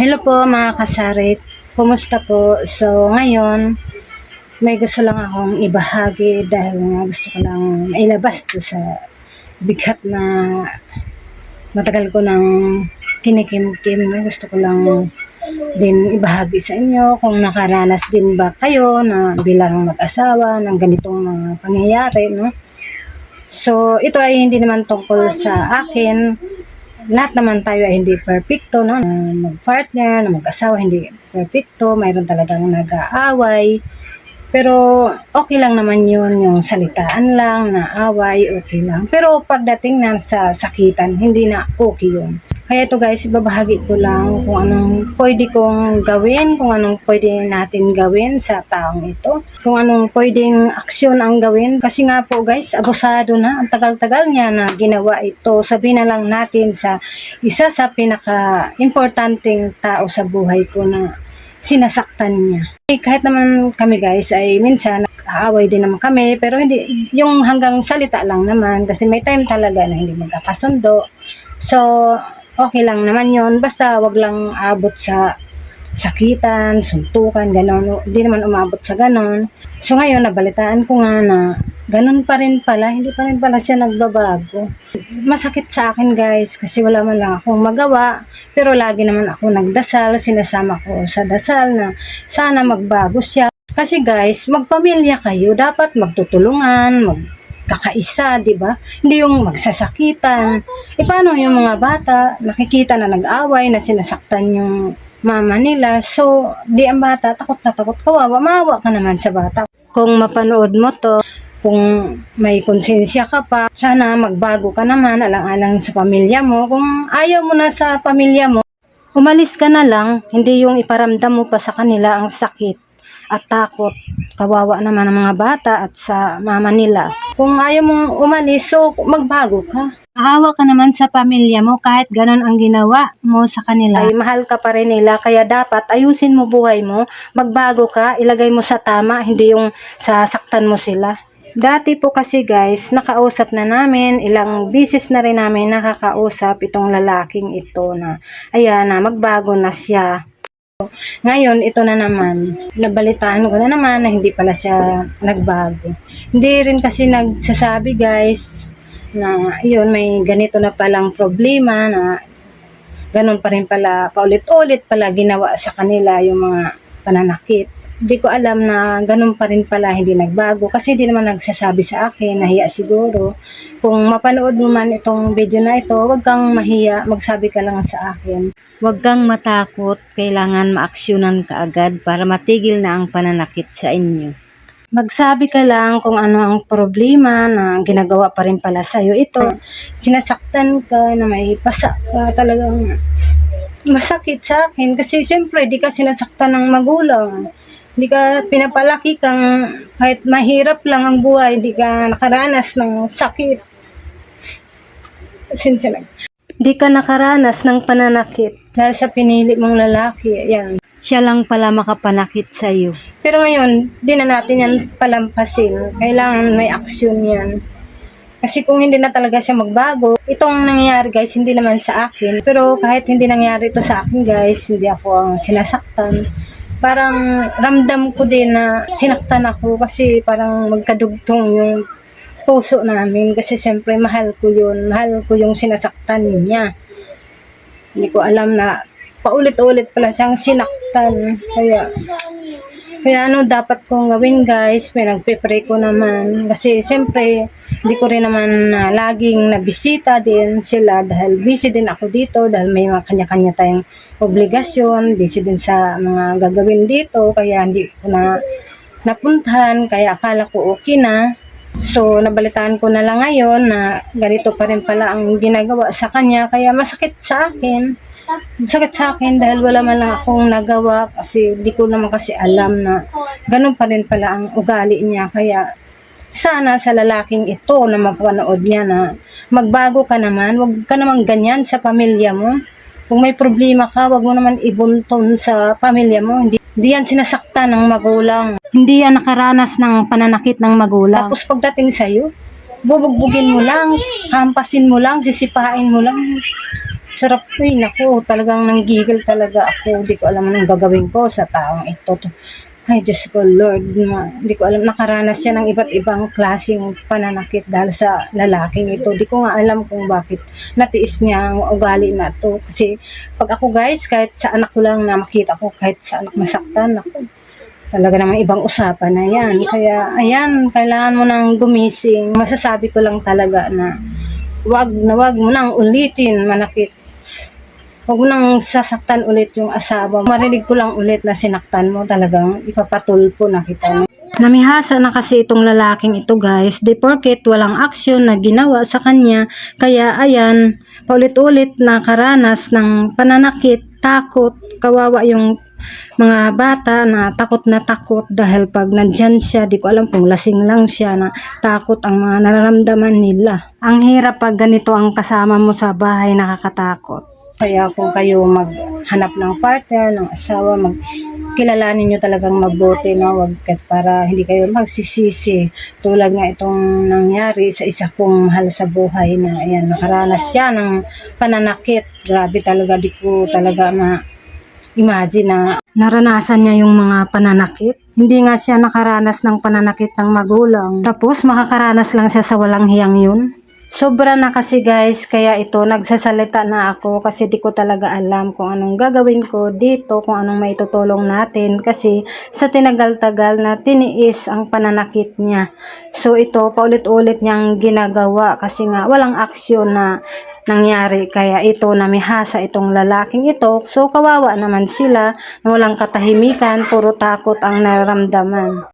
Hello po mga kasarit. Kumusta po? So ngayon, may gusto lang akong ibahagi dahil nga gusto ko lang ilabas to sa bigat na matagal ko nang kinikim-kim. Gusto ko lang din ibahagi sa inyo kung nakaranas din ba kayo na bilang mag-asawa ng ganitong mga pangyayari. No? So ito ay hindi naman tungkol sa akin lahat naman tayo ay hindi perfecto, no? Na mag-partner, na mag-asawa, hindi perfecto. Mayroon talagang nag-aaway. Pero okay lang naman yun, yung salitaan lang, na away, okay lang. Pero pagdating na sa sakitan, hindi na okay yun. Kaya ito guys, ibabahagi ko lang kung anong pwede kong gawin, kung anong pwede natin gawin sa taong ito, kung anong pwedeng aksyon ang gawin. Kasi nga po guys, abusado na, ang tagal-tagal niya na ginawa ito. Sabihin na lang natin sa isa sa pinaka-importanting tao sa buhay ko na sinasaktan niya. Eh, kahit naman kami guys ay minsan aaway din naman kami pero hindi yung hanggang salita lang naman kasi may time talaga na hindi magkakasundo. So, okay lang naman yon basta wag lang abot sa sakitan, suntukan, gano'n. Hindi naman umabot sa gano'n. So ngayon, nabalitaan ko nga na ganun pa rin pala, hindi pa rin pala siya nagbabago. Masakit sa akin guys, kasi wala man lang akong magawa. Pero lagi naman ako nagdasal, sinasama ko sa dasal na sana magbago siya. Kasi guys, magpamilya kayo, dapat magtutulungan, mag kakaisa, di ba? Hindi yung magsasakitan. E paano yung mga bata, nakikita na nag-away, na sinasaktan yung mama nila. So, di ang bata, takot na takot, kawawa, maawa ka naman sa bata. Kung mapanood mo to, kung may konsensya ka pa, sana magbago ka naman, alang-alang sa pamilya mo. Kung ayaw mo na sa pamilya mo, umalis ka na lang, hindi yung iparamdam mo pa sa kanila ang sakit at takot. Kawawa naman ang mga bata at sa mama nila. Kung ayaw mong umalis, so magbago ka. Maawa ka naman sa pamilya mo kahit ganon ang ginawa mo sa kanila. Ay, mahal ka pa rin nila kaya dapat ayusin mo buhay mo, magbago ka, ilagay mo sa tama, hindi yung sasaktan mo sila. Dati po kasi guys, nakausap na namin, ilang bisis na rin namin nakakausap itong lalaking ito na, ayan na, magbago na siya. Ngayon, ito na naman. Nabalitaan ko na naman na hindi pala siya nagbago. Hindi rin kasi nagsasabi guys na yun, may ganito na palang problema na ganun pa rin pala, paulit-ulit pala ginawa sa kanila yung mga pananakit. Hindi ko alam na ganun pa rin pala hindi nagbago kasi hindi naman nagsasabi sa akin, nahiya siguro. Kung mapanood mo man itong video na ito, huwag kang mahiya, magsabi ka lang sa akin. Huwag kang matakot, kailangan maaksyonan ka agad para matigil na ang pananakit sa inyo. Magsabi ka lang kung ano ang problema na ginagawa pa rin pala sa'yo ito. Sinasaktan ka na may pasa ka talagang masakit sa akin kasi siyempre di ka sinasaktan ng magulang. Hindi ka pinapalaki kang kahit mahirap lang ang buhay, hindi ka nakaranas ng sakit. Sinsya lang. Di ka nakaranas ng pananakit dahil sa pinili mong lalaki. Yan. Siya lang pala makapanakit sa iyo. Pero ngayon, di na natin yan palampasin. Kailangan may aksyon yan. Kasi kung hindi na talaga siya magbago, itong nangyayari guys, hindi naman sa akin. Pero kahit hindi nangyari ito sa akin guys, hindi ako ang sinasaktan. Parang ramdam ko din na sinaktan ako kasi parang magkadugtong yung puso namin kasi siyempre mahal ko yun. Mahal ko yung sinasaktan niya. Hindi ko alam na paulit-ulit pala siyang sinaktan. Kaya, kaya ano dapat kong gawin guys? May nagpe-pray ko naman. Kasi siyempre, hindi ko rin naman na laging nabisita din sila dahil busy din ako dito dahil may mga kanya-kanya tayong obligasyon. Busy din sa mga gagawin dito. Kaya hindi ko na napuntahan. Kaya akala ko okay na. So, nabalitaan ko na lang ngayon na ganito pa rin pala ang ginagawa sa kanya. Kaya masakit sa akin. Masakit sa akin dahil wala man akong nagawa kasi di ko naman kasi alam na ganun pa rin pala ang ugali niya. Kaya sana sa lalaking ito na mapanood niya na magbago ka naman, wag ka naman ganyan sa pamilya mo. Kung may problema ka, wag mo naman ibunton sa pamilya mo. Hindi, hindi yan sinasaktan ng magulang. Hindi yan nakaranas ng pananakit ng magulang. Tapos pagdating sa'yo, bubugbugin mo lang, hampasin mo lang, sisipain mo lang. Sarap po yun ako. Talagang nanggigil talaga ako. Di ko alam anong gagawin ko sa taong ito. Ay, Diyos ko, Lord. Ma, di ko alam. Nakaranas siya ng iba't ibang klaseng pananakit dahil sa lalaking ito. Di ko nga alam kung bakit natiis niya ang ugali na to. Kasi pag ako guys, kahit sa anak ko lang na makita ko, kahit sa anak masaktan, ako, talaga namang ibang usapan na yan. Kaya, ayan, kailangan mo nang gumising. Masasabi ko lang talaga na wag na wag mo nang ulitin manakit. Huwag mo nang sasaktan ulit yung asawa. Marinig ko lang ulit na sinaktan mo talagang ipapatulpo na kita. Namihasa na kasi itong lalaking ito guys, di porket walang aksyon na ginawa sa kanya, kaya ayan, paulit-ulit na karanas ng pananakit, takot, kawawa yung mga bata na takot na takot dahil pag nandyan siya, di ko alam kung lasing lang siya na takot ang mga nararamdaman nila. Ang hirap pag ganito ang kasama mo sa bahay, nakakatakot. Kaya kung kayo maghanap ng partner, ng asawa, mag kilalanin nyo talagang mabuti, no? Wag kasi para hindi kayo magsisisi. Tulad nga itong nangyari sa isa kong mahal sa buhay na ayan, nakaranas siya ng pananakit. Grabe talaga, di ko talaga ma imagine na naranasan niya yung mga pananakit. Hindi nga siya nakaranas ng pananakit ng magulang. Tapos makakaranas lang siya sa walang hiyang yun. Sobra na kasi guys, kaya ito nagsasalita na ako kasi di ko talaga alam kung anong gagawin ko dito, kung anong maitutulong natin kasi sa tinagal-tagal na tiniis ang pananakit niya. So ito, paulit-ulit niyang ginagawa kasi nga walang aksyon na nangyari. Kaya ito, namihasa itong lalaking ito. So kawawa naman sila na walang katahimikan, puro takot ang nararamdaman.